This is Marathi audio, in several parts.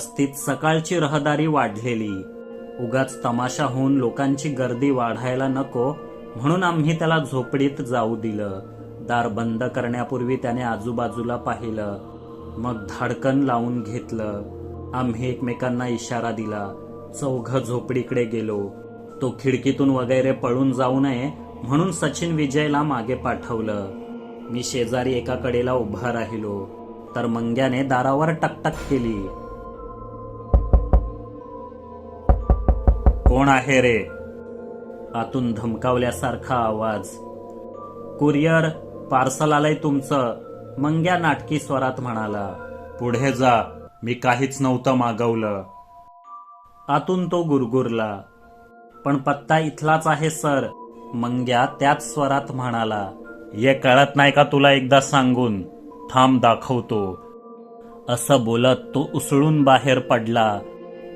वस्तीत सकाळची रहदारी वाढलेली. उगाच तमाशा होऊन लोकांची गर्दी वाढायला नको म्हणून आम्ही त्याला झोपडीत जाऊ दिलं. दार बंद करण्यापूर्वी त्याने आजूबाजूला पाहिलं. मग धाडकन लावून घेतलं. आम्ही एकमेकांना इशारा दिला. चौघ झोपडीकडे गेलो. तो खिडकीतून वगैरे पळून जाऊ नये म्हणून सचिन विजयला मागे पाठवलं. मी शेजारी एका कडेला उभा राहिलो. तर मंग्याने दारावर टकटक केली. कोण आहे रे? आतून धमकावल्यासारखा आवाज. कुरिअर पार्सल आलंय तुमचं मंग्या नाटकी स्वरात म्हणाला. पुढे जा मी काहीच नव्हतं मागवलं. आतून तो गुरगुरला. पण पत्ता इथलाच आहे सर मंग्या त्याच स्वरात म्हणाला. ये कळत नाही का तुला एकदा सांगून? थांब दाखवतो. असं बोलत तो उसळून बाहेर पडला.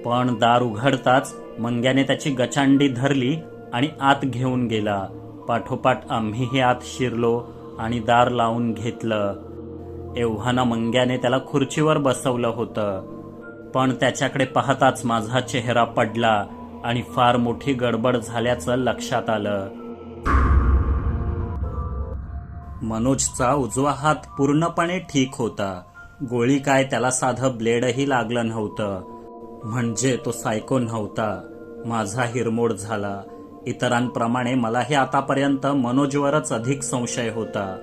पण दार उघडताच मंग्याने त्याची गचांडी धरली आणि आत घेऊन गेला. पाठोपाठ आम्हीही आत शिरलो आणि दार लावून घेतलं. एव्हाना मंग्याने त्याला खुर्चीवर बसवलं होतं. पण त्याच्याकडे पाहताच माझा चेहरा पडला आणि फार मोठी गडबड झाल्याचं लक्षात आलं. मनोजचा उजवा हात पूर्णपणे ठीक होता. गोळी काय त्याला साधं ब्लेडही लागलं नव्हतं. म्हणजे तो सायको नव्हता. माझा हिरमोड झाला. इतरांप्रमाणे मलाही आतापर्यंत मनोजवरच अधिक संशय होता.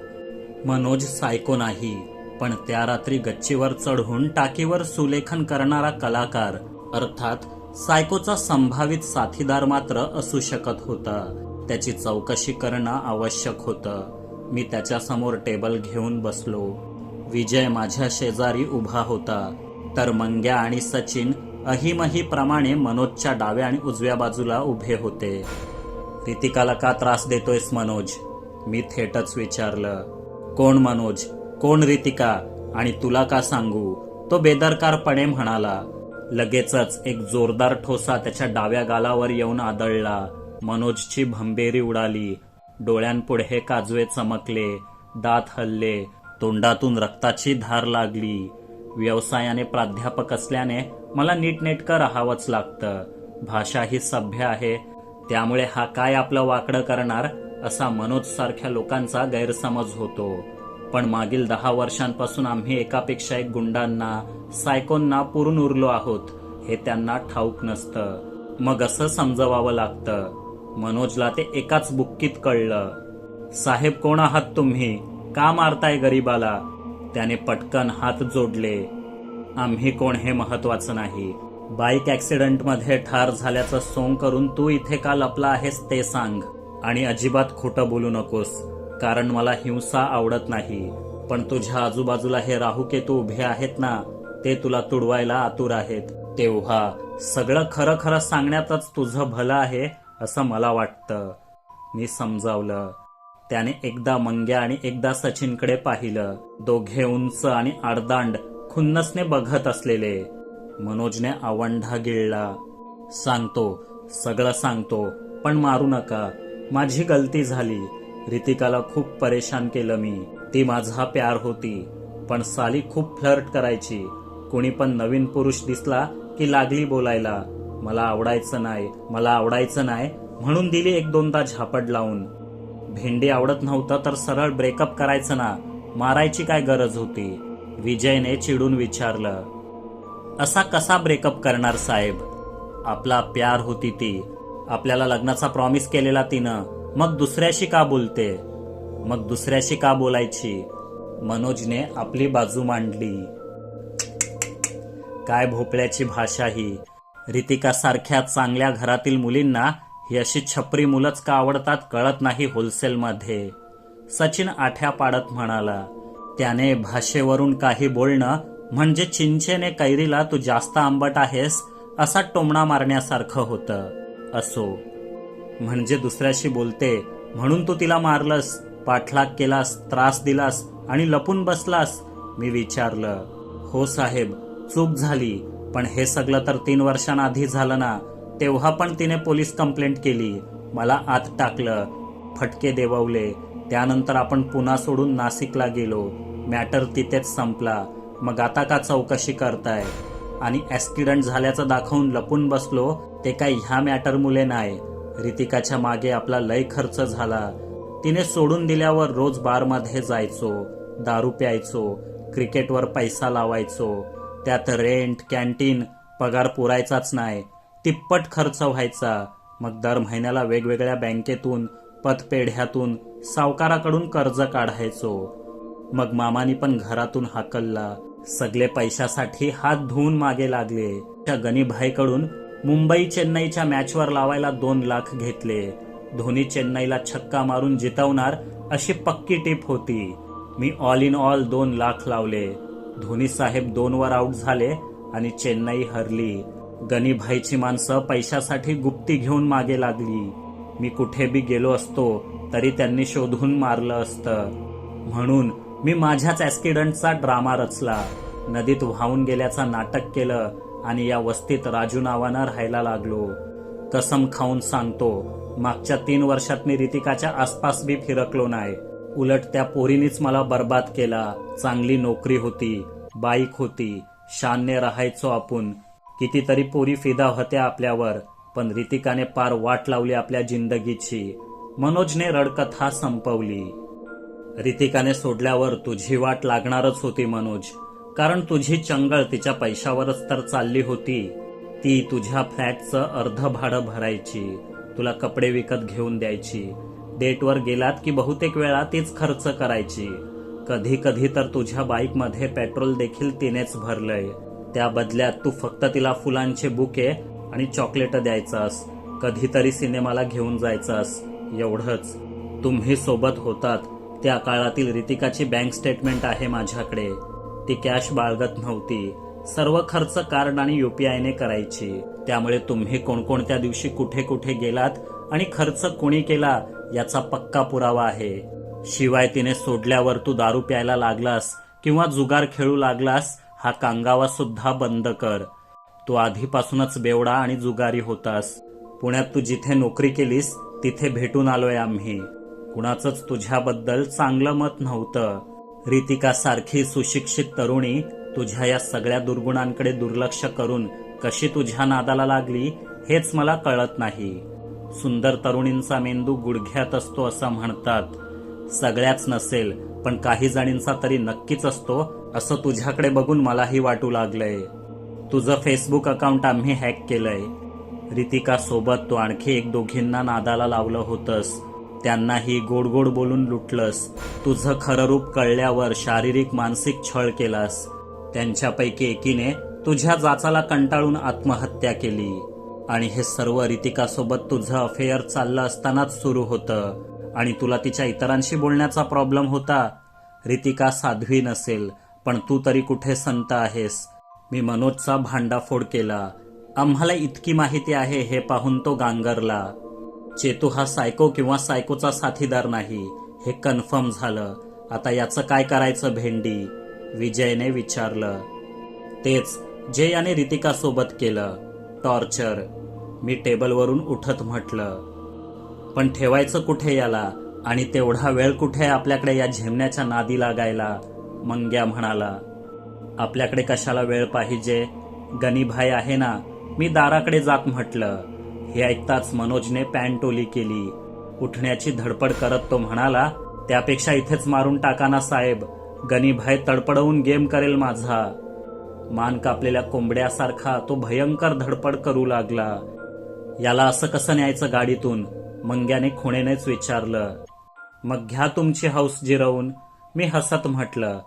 मनोज सायको नाही पण त्या रात्री गच्चीवर चढून टाकीवर सुलेखन करणारा कलाकार अर्थात सायकोचा संभावित साथीदार मात्र असू शकत होता. त्याची चौकशी करणं आवश्यक होतं. मी त्याच्यासमोर टेबल घेऊन बसलो. विजय माझ्या शेजारी उभा होता. तर मंग्या आणि सचिन अहिमही प्रमाणे मनोजच्या डाव्या आणि उजव्या बाजूला उभे होते. रितिकाला का त्रास देतोयस मनोज? मी थेटच विचारलं. कोण मनोज? कोण रितिका? आणि तुला का सांगू? तो बेदरकारपणे म्हणाला. लगेचच एक जोरदार ठोसा त्याच्या डाव्या गालावर येऊन आदळला. मनोजची भंबेरी उडाली. डोळ्यांपुढे काजवे चमकले. दात हल्ले. तोंडातून रक्ताची धार लागली. व्यवसायाने प्राध्यापक असल्याने मला नीटनेटकं राहावंच लागतं. भाषा ही सभ्य आहे. त्यामुळे हा काय आपलं वाकडं करणार असा मनोज सारख्या लोकांचा गैरसमज होतो. पण मागील दहा वर्षांपासून आम्ही एकापेक्षा एक गुंडांना सायकोंना पुरून उरलो आहोत हे त्यांना ठाऊक नसतं. मग असं समजवावं लागतं. मनोजला ते एकाच बुक्कीत कळलं. साहेब कोण आहात तुम्ही? का मारताय गरीबाला? त्याने पटकन हात जोडले. आम्ही कोण हे महत्वाचं नाही. बाईक ॲक्सिडंटमध्ये ठार झाल्याचं सोंग करून तू इथे का लपला आहेस ते सांग. आणि अजिबात खोटं बोलू नकोस कारण मला हिंसा आवडत नाही. पण तुझ्या आजूबाजूला हे राहुकेतू उभे आहेत ना ते तुला तुडवायला आतुर आहेत. तेव्हा सगळं खरं खरं सांगण्यातच तुझं भलं आहे असं मला वाटतं. मी समजावलं. त्याने एकदा मंग्या आणि एकदा सचिनकडे पाहिलं. दोघे उंच आणि आडदांड खुन्नसने बघत असलेले. मनोजने आवंढा गिळला. सांगतो सगळं सांगतो पण मारू नका. माझी गलती झाली. रितिकाला खूप परेशान केलं मी. ती माझा प्यार होती. पण साली खूप फ्लर्ट करायची. कोणी पण नवीन पुरुष दिसला की लागली बोलायला. मला आवडायचं नाही मला आवडायचं नाही म्हणून दिली एक दोनदा झापड लावून. भेंडी आवडत नव्हतं तर सरळ ब्रेकअप करायचं ना. मारायची काय गरज होती? विजयने चिडून विचारलं. असा कसा ब्रेकअप करणार साहेब? आपला प्यार होती ती. आपल्याला लग्नाचा प्रॉमिस केलेला तिनं. मग दुसऱ्याशी का बोलते? मग दुसऱ्याशी का बोलायची? मनोजने आपली बाजू मांडली. काय भोपळ्याची भाषा ही. रितिका सारख्या चांगल्या घरातील मुलींना ही अशी छपरी मुलंच का आवडतात कळत नाही होलसेलमध्ये. सचिन आठ्या पाडत म्हणाला त्याने भाषेवरून काही बोलणं म्हणजे चिंचेने कैरीला तू जास्त आंबट आहेस असा टोमणा मारण्यासारखं होतं. असो. म्हणजे दुसऱ्याशी बोलते म्हणून तू तिला मारलंस पाठलाग केलास त्रास दिलास आणि लपून बसलास? मी विचारलं. हो साहेब चूक झाली. पण हे सगळं तर तीन वर्षांआधी झालं ना. तेव्हा पण तिने पोलीस कंप्लेंट केली. मला आत टाकलं. फटके देववले. त्यानंतर आपण पुन्हा सोडून नाशिकला गेलो. मॅटर तिथेच संपला. मग आता का चौकशी करताय? आणि ॲक्सिडंट झाल्याचं दाखवून लपून बसलो ते काय ह्या मॅटर मुले नाही. रितिकाच्या मागे आपला लय खर्च झाला. तिने सोडून दिल्यावर रोज बारमध्ये जायचो दारू प्यायचो क्रिकेटवर पैसा लावायचो. त्यात रेंट कॅन्टीन पगार पुरायचाच नाही. तिप्पट खर्च व्हायचा. मग दर महिन्याला वेगवेगळ्या बँकेतून पतपेढ्यातून सावकाराकडून कर्ज काढायचो. मग मामानी पण घरातून हाकलला. सगळे पैशासाठी हात धुवून मागे लागले. त्या गणीभाईकडून मुंबई चेन्नईच्या मॅचवर लावायला दोन लाख घेतले. धोनी चेन्नईला छक्का मारून जितवणार अशी पक्की टीप होती. मी ऑल इन ऑल दोन लाख लावले. धोनी साहेब दोन वर आऊट झाले आणि चेन्नई हरली. गणीभाईची माणसं पैशासाठी गुप्ती घेऊन मागे लागली. मी कुठे बी गेलो असतो तरी त्यांनी शोधून मारलं असतं. म्हणून मी माझ्याच ॲक्सिडंटचा ड्रामा रचला. नदीत वाहून गेल्याचा नाटक केलं आणि या वस्तीत राजू नावानं राहायला लागलो. कसम खाऊन सांगतो मागच्या तीन वर्षात मी रितिकाच्या आसपास बी फिरकलो नाही. उलट त्या पोरीनीच मला बर्बाद केला. चांगली नोकरी होती बाईक होती शानने राहायचो आपण कितीतरी पोरी फिदा होत्या आपल्यावर पण रितिकाने पार वाट लावली आपल्या जिंदगीची. मनोजने रडकथा संपवली. रितिकाने सोडल्यावर तुझी वाट लागणारच होती मनोज. कारण तुझी चंगळ तिच्या पैशावरच तर चालली होती. ती तुझ्या फ्लॅटचं अर्ध भाडं भरायची. तुला कपडे विकत घेऊन द्यायची. डेटवर गेलात की बहुतेक वेळा तीच खर्च करायची. कधी कधी तर तुझ्या बाईकमध्ये पेट्रोल देखील तिनेच भरलंय. त्या बदल्यात तू फक्त तिला फुलांचे बुके आणि चॉकलेट द्यायचास. कधीतरी सिनेमाला घेऊन जायचास. एवढंच. तुम्ही सोबत होतात. त्या काळातील रितिकाची बँक स्टेटमेंट आहे माझ्याकडे. ती कॅश बाळगत नव्हती. सर्व खर्च कार्ड आणि युपीआयने करायची. त्यामुळे तुम्ही कोणकोणत्या दिवशी कुठे कुठे गेलात आणि खर्च कोणी केला याचा पक्का पुरावा आहे. शिवाय तिने सोडल्यावर तू दारू प्यायला लागलास किंवा जुगार खेळू लागलास हा कांगावा सुद्धा बंद कर. तू आधीपासूनच बेवडा आणि जुगारी होतास. पुण्यात तू जिथे नोकरी केलीस तिथे भेटून आलोय आम्ही. कुणाचंच तुझ्याबद्दल चांगलं मत नव्हतं. रितिका सारखी सुशिक्षित तरुणी तुझ्या या सगळ्या दुर्गुणांकडे दुर्लक्ष करून कशी तुझ्या नादाला लागली हेच मला कळत नाही. सुंदर तरुणींचा मेंदू गुडघ्यात असतो असं म्हणतात. सगळ्याच नसेल पण काही जणींचा तरी नक्कीच असतो असं तुझ्याकडे बघून मलाही वाटू लागलंय. तुझं फेसबुक अकाउंट आम्ही हॅक केलंय. रितिका सोबत तू आणखी एक दोघींना नादाला लावलं होतंस. त्यांनाही गोड गोड बोलून लुटलंस. तुझं खरं रूप कळल्यावर शारीरिक मानसिक छळ केलास. त्यांच्यापैकी एकीने तुझ्या जाचाला कंटाळून आत्महत्या केली. आणि हे सर्व रितिकासोबत तुझं अफेअर चाललं असतानाच सुरू होतं. आणि तुला तिच्या इतरांशी बोलण्याचा प्रॉब्लेम होता. रितिका साध्वी नसेल. पण तू तरी कुठे संत आहेस? मी मनोजचा भांडाफोड केला. आम्हाला इतकी माहिती आहे हे पाहून तो गांगरला. चेतू हा सायको किंवा सायकोचा साथीदार नाही हे कन्फर्म झालं. आता याचं काय करायचं भेंडी? विजयने विचारलं. तेच जे याने रितिकासोबत केलं. टॉर्चर. मी टेबलवरून उठत म्हटलं. पण ठेवायचं कुठे याला? आणि तेवढा वेळ कुठे आपल्याकडे या झेमण्याच्या नादी लागायला? मंग्या म्हणाला आपल्याकडे कशाला वेळ पाहिजे? गणीभाई आहे ना? मी दाराकडे जात म्हटलं. हे ऐकताच मनोजने पॅन्ट ओली केली. उठण्याची धडपड करत तो म्हणाला त्यापेक्षा इथेच मारून टाका ना साहेब. गणीभाई तडपडवून गेम करेल माझा. मान कापलेल्या कोंबड्यासारखा तो भयंकर धडपड करू लागला. याला असं कसं न्यायचं गाडीतून? मंग्याने खुणेनेच विचारलं. मग घ्या तुमची हौस जिरवून. मी हसत म्हटलं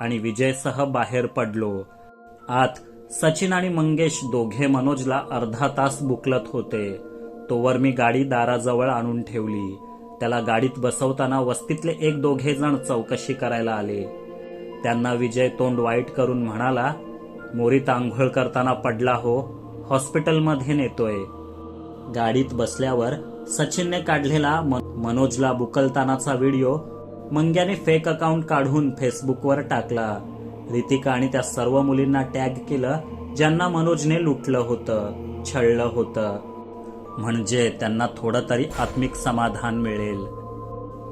आणि विजयसह बाहेर पडलो. आत सचिन आणि मंगेश दोघे मनोजला अर्धा तास बुकलत होते. तोवर मी गाडी दाराजवळ आणून ठेवली. त्याला गाडीत बसवताना वस्तीतले एक दोघे जण चौकशी करायला आले. त्यांना विजय तोंड वाईट करून म्हणाला मोरीत आंघोळ करताना पडला हो हॉस्पिटलमध्ये नेतोय. गाडीत बसल्यावर सचिनने काढलेला म- मनोजला बुकलतानाचा व्हिडिओ मंग्याने फेक अकाउंट काढून फेसबुकवर टाकला. रितिका आणि त्या सर्व मुलींना टॅग केलं ज्यांना मनोजने लुटलं होतं छळलं होतं. म्हणजे त्यांना थोडं तरी आत्मिक समाधान मिळेल.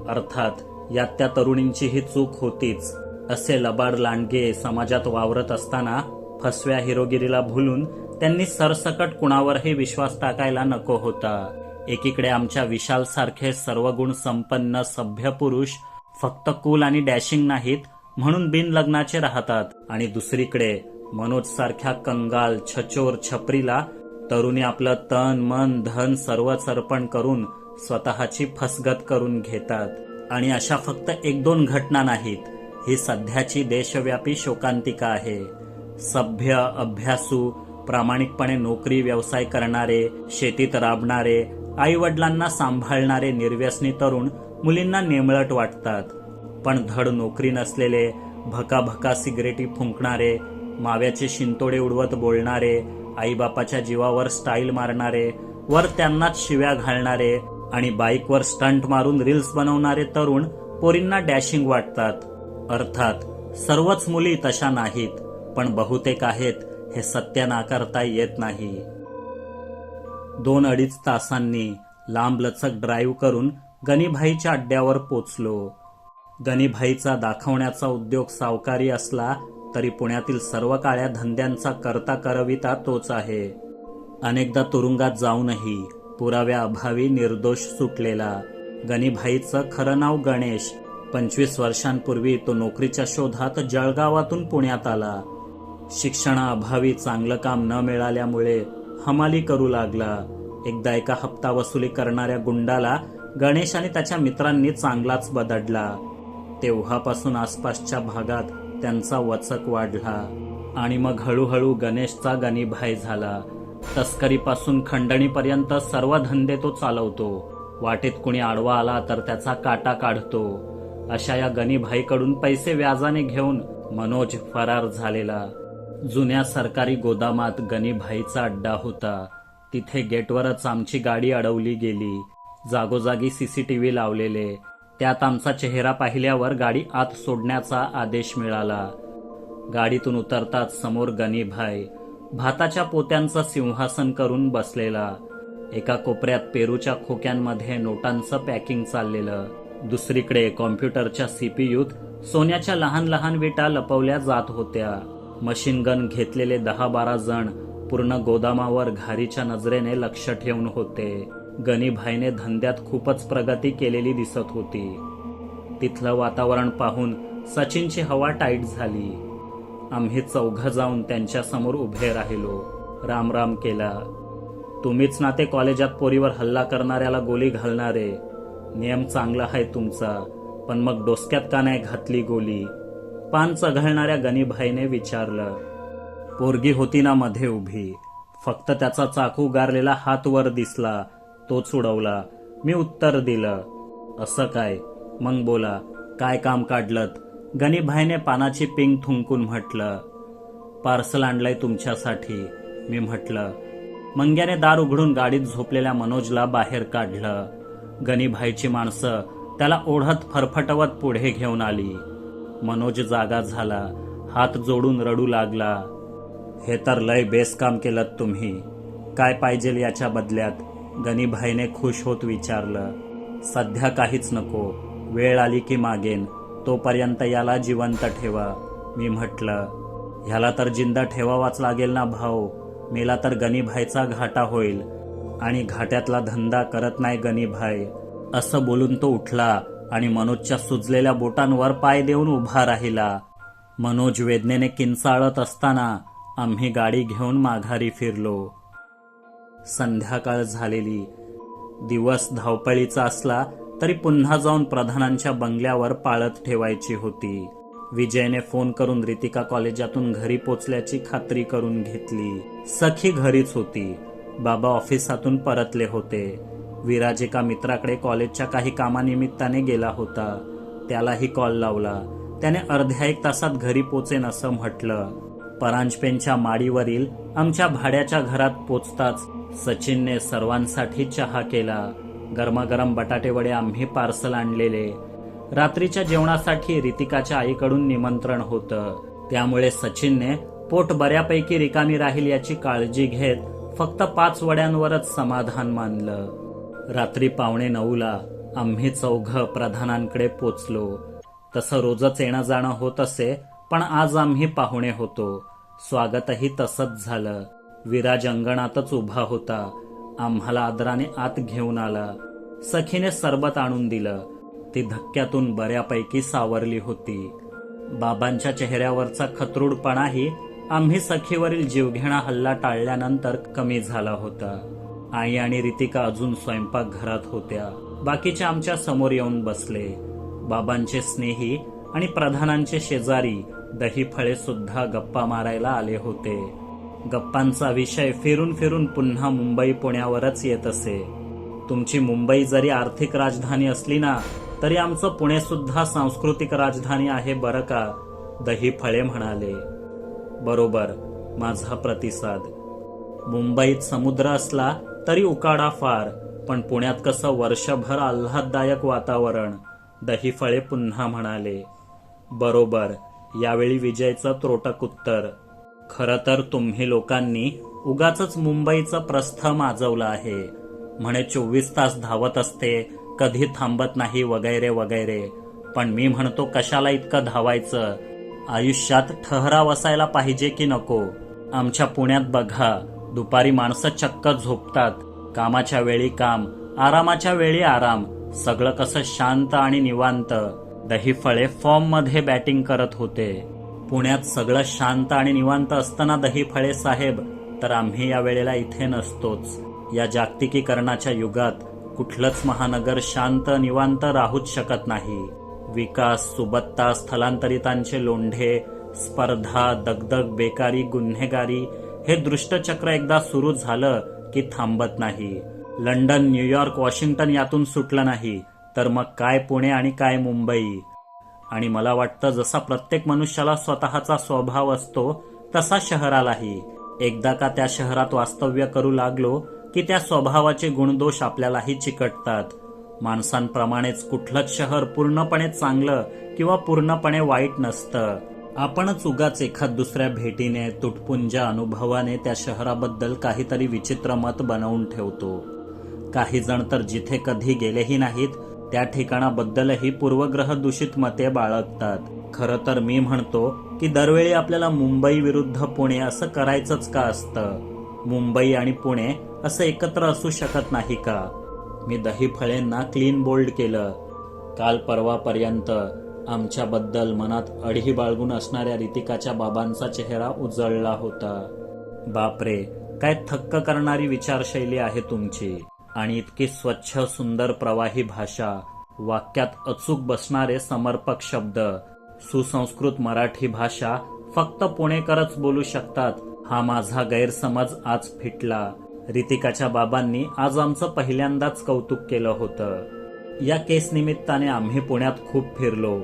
अर्थात यात त्या तरुणींची ही चूक होतीच. असे लबाड लांडगे समाजात वावरत असताना फसव्या हिरोगिरीला भुलून त्यांनी सरसकट कुणावरही विश्वास टाकायला नको होता. एकीकडे आमच्या विशाल सारखे सर्व गुण संपन्न सभ्य पुरुष फक्त कूल आणि डॅशिंग नाहीत म्हणून बिन लग्नाचे राहतात. आणि दुसरीकडे मनोज सारख्या कंगाल छचोर छपरीला तरुणी आपलं तन मन धन सर्वच अर्पण करून स्वतःची फसगत करून घेतात. आणि अशा फक्त एक दोन घटना नाहीत. ही सध्याची देशव्यापी शोकांतिका आहे. सभ्य अभ्यासू प्रामाणिकपणे नोकरी व्यवसाय करणारे शेतीत राबणारे आई वडिलांना सांभाळणारे निर्व्यसनी तरुण मुलींना नेमळट वाटतात. पण धड नोकरी नसलेले भकाभका सिगरेटी फुंकणारे माव्याचे शिंतोडे उडवत बोलणारे आईबापाच्या जीवावर स्टाईल मारणारे वर त्यांनाच शिव्या घालणारे आणि बाईकवर स्टंट मारून रील्स बनवणारे तरुण पोरींना डॅशिंग वाटतात. अर्थात सर्वच मुली तशा नाहीत पण बहुतेक आहेत हे सत्य नाकारता येत नाही. दोन अडीच तासांनी लांबलचक ड्राईव्ह करून गणीभाईच्या अड्ड्यावर पोचलो. गणीभाईचा दाखवण्याचा उद्योग सावकारी असला तरी पुण्यातील सर्व काळ्या धंद्यांचा करता करविता तोच आहे. अनेकदा तुरुंगात जाऊनही पुराव्याअभावी निर्दोष सुटलेला. गणीभाईचं खरं नाव गणेश. पंचवीस वर्षांपूर्वी तो नोकरीच्या शोधात जळगावातून पुण्यात आला. शिक्षणाअभावी चांगलं काम न मिळाल्यामुळे हमाली करू लागला. एकदा एका हप्ता वसुली करणाऱ्या गुंडाला गणेश आणि त्याच्या मित्रांनी चांगलाच बदडला. तेव्हापासून आसपासच्या भागात त्यांचा वचक वाढला आणि मग हळूहळू गणेशचा गणिभाय झाला. तस्करीपासून खंडणीपर्यंत सर्व धंदे तो चालवतो. वाटेत कुणी आडवा आला तर त्याचा काटा काढतो. अशा या गणीभाईकडून पैसे व्याजाने घेऊन मनोज फरार झालेला. जुन्या सरकारी गोदामात गणीभाईचा अड्डा होता. तिथे गेटवरच आमची गाडी अडवली गेली. जागोजागी सीसीटीव्ही लावलेले. त्यात आमचा चेहरा पाहिल्यावर गाडी आत सोडण्याचा आदेश मिळाला. गाडीतून उतरताच समोर गणीभाई भाताच्या पोत्यांचं सिंहासन करून बसलेला. एका कोपऱ्यात पेरूच्या खोक्यांमध्ये नोटांचं पॅकिंग चाललेलं. दुसरीकडे कॉम्प्युटरच्या सीपीयूत सोन्याच्या लहान लहान विटा लपवल्या जात होत्या. मशीन गन घेतलेले दहा बारा जण पूर्ण गोदामावर घारीच्या नजरेने लक्ष ठेवून होते. गणीभाईने धंद्यात खूपच प्रगती केलेली दिसत होती. तिथलं वातावरण पाहून सचिनची हवा टाईट झाली. आम्ही चौघ जाऊन त्यांच्यासमोर उभे राहिलो. राम राम केला तुम्हीच ना ते कॉलेजात पोरीवर हल्ला करणाऱ्याला गोली घालणारे. नियम चांगला आहे तुमचा पण मग डोसक्यात का नाही घातली गोली? पान चघळणाऱ्या गणीभाईने विचारलं पोरगी होती ना मध्ये उभी? फक्त त्याचा चाकू गारलेला हात वर दिसला. तोच उडवला. मी उत्तर दिलं. असं काय? मग बोला काय काम काढलत? गणीभाईने पानाची पिंग थुंकून म्हटलं पार्सल आणलंय तुमच्यासाठी. मी म्हटलं मंग्याने दार उघडून गाडीत झोपलेल्या मनोजला बाहेर काढलं. गणीभाईची माणसं त्याला ओढत फरफटवत पुढे घेऊन आली. मनोज जागा झाला हात जोडून रडू लागला. हे तर लय बेस काम केलं तुम्ही. काय पाहिजे याच्या बदल्यात? गणीभाईने खुश होत विचारलं सध्या काहीच नको वेळ आली की मागेन तोपर्यंत याला जिवंत ठेवा. मी म्हटलं ह्याला तर जिंदा ठेवावाच लागेल ना भाऊ मेला तर गणीभाईचा घाटा होईल आणि घाट्यातला धंदा करत नाही गणीभाई. असं बोलून तो उठला आणि मनोजच्या सुजलेल्या बोटांवर पाय देऊन उभा राहिला. मनोज वेदनेने किंचाळत असताना आम्ही गाडी घेऊन माघारी फिरलो. संध्याकाळ झालेली. दिवस धावपळीचा असला तरी पुन्हा जाऊन प्रधानांच्या बंगल्यावर पाळत ठेवायची होती. विजयने फोन करून रितिका कॉलेजातून घरी पोचल्याची खात्री करून घेतली. सखी घरीच होती. बाबा ऑफिसातून परतले होते. विराज एका मित्राकडे कॉलेजच्या काही कामानिमित्ताने गेला होता. त्यालाही कॉल लावला. त्याने अर्ध्या एक तासात घरी पोचेन असं म्हटलं. परांजपेनच्या माडीवरील आमच्या भाड्याच्या घरात पोचताच सचिनने सर्वांसाठी चहा केला. गरमागरम बटाटेवडे आम्ही पार्सल आणलेले. रात्रीच्या जेवणासाठी रितिकाच्या आईकडून निमंत्रण होतं. त्यामुळे सचिनने पोट बऱ्यापैकी रिकामी राहील याची काळजी घेत फक्त पाच वड्यांवरच समाधान मानलं. रात्री पावणे नऊला आम्ही चौघ प्रधानांकडे पोचलो. तसं रोजच येणं जाणं होत असे पण आज आम्ही पाहुणे होतो. स्वागतही तसंच झालं. विराज अंगणातच उभा होता. आम्हाला आदराने आत घेऊन आला. सखीने सरबत आणून दिलं. ती धक्क्यातून बऱ्यापैकी सावरली होती. बाबांच्या चेहऱ्यावरचा खतरूडपणाही आम्ही सखीवरील जीवघेणा हल्ला टाळल्यानंतर कमी झाला होता. आई आणि रितिका अजून स्वयंपाकघरात होत्या. बाकीच्या आमच्यासमोर येऊन बसले. बाबांचे स्नेही आणि प्रधानांचे शेजारी दही फळे सुद्धा गप्पा मारायला आले होते. गप्पांचा विषय फिरून फिरून पुन्हा मुंबई पुण्यावरच येत असे. तुमची मुंबई जरी आर्थिक राजधानी असली ना तरी आमचं पुणे सुद्धा सांस्कृतिक राजधानी आहे बरं का? दही फळे म्हणाले. बरोबर माझा प्रतिसाद. मुंबईत समुद्र असला तरी उकाडा फार पण पुण्यात कसं वर्षभर आल्हाददायक वातावरण दही फळे पुन्हा म्हणाले. बरोबर यावेळी विजयचं त्रोटक उत्तर. खरं तर तुम्ही लोकांनी उगाच मुंबईचं प्रस्थ माजवलं आहे. म्हणे चोवीस तास धावत असते कधी थांबत नाही वगैरे वगैरे. पण मी म्हणतो कशाला इतकं धावायचं? आयुष्यात ठहराव असायला पाहिजे की नको? आमच्या पुण्यात बघा दुपारी माणसं चक्क झोपतात. कामाच्या वेळी काम आरामाच्या वेळी आराम. सगळं कसं शांत आणि निवांत. दही फळे फॉर्ममध्ये बॅटिंग करत होते. पुण्यात सगळं शांत आणि निवांत असताना दही फळे साहेब तर आम्ही या वेळेला इथे नसतोच. या जागतिकीकरणाच्या युगात कुठलंच महानगर शांत निवांत राहूच शकत नाही. विकास सुबत्ता स्थलांतरितांचे लोंढे स्पर्धा दगदग बेकारी गुन्हेगारी हे दृष्टचक्र एकदा सुरू झालं की थांबत नाही. लंडन न्यूयॉर्क वॉशिंग्टन यातून सुटलं नाही. तर मग काय पुणे आणि काय मुंबई? आणि मला वाटतं जसा प्रत्येक मनुष्याला स्वतःचा स्वभाव असतो तसा शहरालाही. एकदा का त्या शहरात वास्तव्य करू लागलो की त्या स्वभावाचे गुणदोष आपल्यालाही चिकटतात. माणसांप्रमाणेच कुठलंच शहर पूर्णपणे चांगलं किंवा पूर्णपणे वाईट नसतं. आपणच उगाच एखाद दुसऱ्या भेटीने तुटपुंजा अनुभवाने त्या शहराबद्दल काहीतरी विचित्र मत बनवून ठेवतो. काही जण तर जिथे कधी गेलेही नाहीत त्या ठिकाणाबद्दलही पूर्वग्रह दूषित मते बाळगतात. खरं तर मी म्हणतो की दरवेळी आपल्याला मुंबई विरुद्ध पुणे असं करायचंच का असतं? मुंबई आणि पुणे असं एकत्र असू शकत नाही का? मी दही फळेंना क्लीन बोल्ड केलं. काल परवापर्यंत आमच्याबद्दल मनात अडही बाळगून असणाऱ्या रितिकाच्या बाबांचा चेहरा उजळला होता. बापरे काय थक्क करणारी विचारशैली आहे तुमची. आणि इतकी स्वच्छ सुंदर प्रवाही भाषा वाक्यात अचूक बसणारे समर्पक शब्द. सुसंस्कृत मराठी भाषा फक्त पुणेकरच बोलू शकतात हा माझा गैरसमज आज फिटला. रितिकाच्या बाबांनी आज आमचं पहिल्यांदाच कौतुक केलं होतं. या केस निमित्ताने आम्ही पुण्यात खूप फिरलो.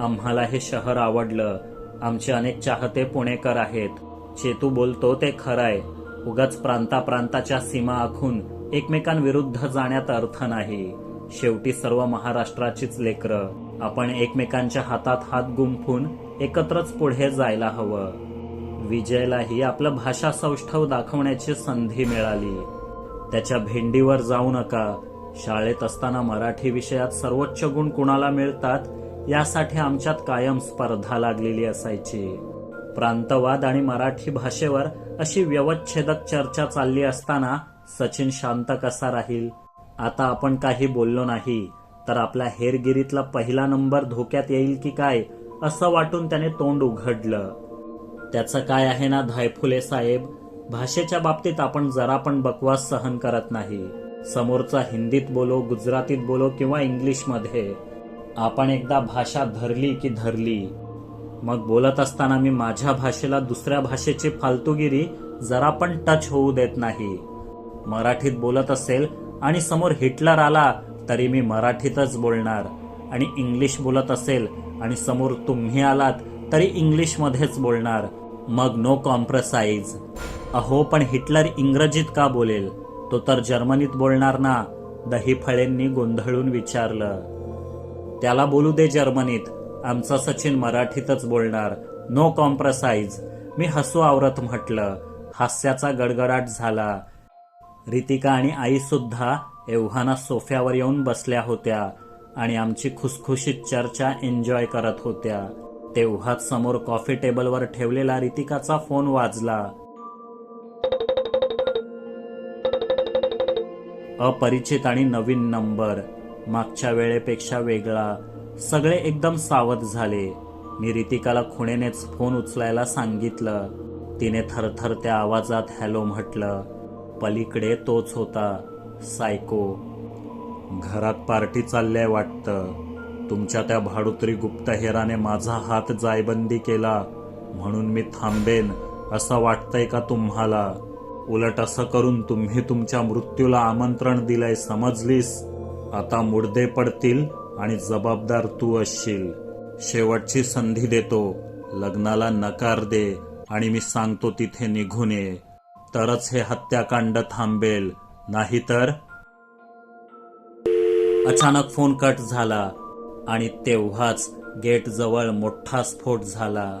आम्हाला हे शहर आवडलं. आमचे अनेक चाहते पुणेकर आहेत. चेतू बोलतो ते खरंय. उगाच प्रांताप्रांताच्या सीमा आखून एकमेकांविरुद्ध जाण्यात अर्थ नाही. शेवटी सर्व महाराष्ट्राचीच लेकरं आपण एकमेकांच्या हातात हात गुंफून एकत्रच पुढे जायला हवं. विजयलाही आपलं भाषा सौष्ठव दाखवण्याची संधी मिळाली. त्याच्या भेंडीवर जाऊ नका. शाळेत असताना मराठी विषयात सर्वोच्च गुण कुणाला मिळतात यासाठी आमच्यात कायम स्पर्धा लागलेली असायची. प्रांतवाद आणि मराठी भाषेवर अशी व्यवच्छेदक चर्चा चालली असताना सचिन शांत कसा राहील? आता आपण काही बोललो नाही तर आपल्या हेरगिरीतला पहिला नंबर धोक्यात येईल की काय असं वाटून त्याने तोंड उघडलं. त्याचं काय आहे ना धायफुले साहेब? भाषेच्या बाबतीत आपण जरा पण बकवास सहन करत नाही. समोरचा हिंदीत बोलो गुजरातीत बोलो किंवा इंग्लिशमध्ये. आपण एकदा भाषा धरली की धरली. मग बोलत असताना मी माझ्या भाषेला दुसऱ्या भाषेची फालतूगिरी जरा पण टच होऊ देत नाही. मराठीत बोलत असेल आणि समोर हिटलर आला तरी मी मराठीतच बोलणार. आणि इंग्लिश बोलत असेल आणि समोर तुम्ही आलात तरी इंग्लिशमध्येच बोलणार. मग नो कॉम्प्रसाईज अहो पण हिटलर इंग्रजीत का बोलेल? तो तर जर्मनीत बोलणार ना दही फळेंनी गोंधळून विचारलं. त्याला बोलू दे जर्मनीत आमचा सचिन मराठीतच बोलणार. नो कॉम्प्रसाईज मी हसू आवरत म्हटलं. हास्याचा गडगडाट झाला. रितिका आणि आईसुद्धा एव्हाना सोफ्यावर येऊन बसल्या होत्या आणि आमची खुसखुशीत चर्चा एन्जॉय करत होत्या. तेव्हाच समोर कॉफी टेबलवर ठेवलेला रितिकाचा फोन वाजला. अपरिचित आणि नवीन नंबर मागच्या वेळेपेक्षा वेगळा सगळे एकदम सावध झाले. मी रितिकाला खुणेनेच फोन उचलायला सांगितलं. तिने थरथर त्या आवाजात हॅलो म्हटलं. पलीकडे तोच होता. सायको घरात पार्टी चालल्याय वाटतं. तुमच्या त्या भाडुत्री गुप्तहेराने माझा हात जायबंदी केला. म्हणून मी थांबेन असं वाटतंय का तुम्हाला? उलट असं करून तुम्ही तुमच्या मृत्यूला आमंत्रण दिलंय समजलीस? आता मुडदे पडतील आणि जबाबदार तू असशील. शेवटची संधी देतो. लग्नाला नकार दे आणि मी सांगतो तिथे निघून ये. तरच हे हत्याकांड थांबेल. नाहीतर अचानक फोन कट झाला आणि तेव्हाच गेट जवळ मोठा स्फोट झाला.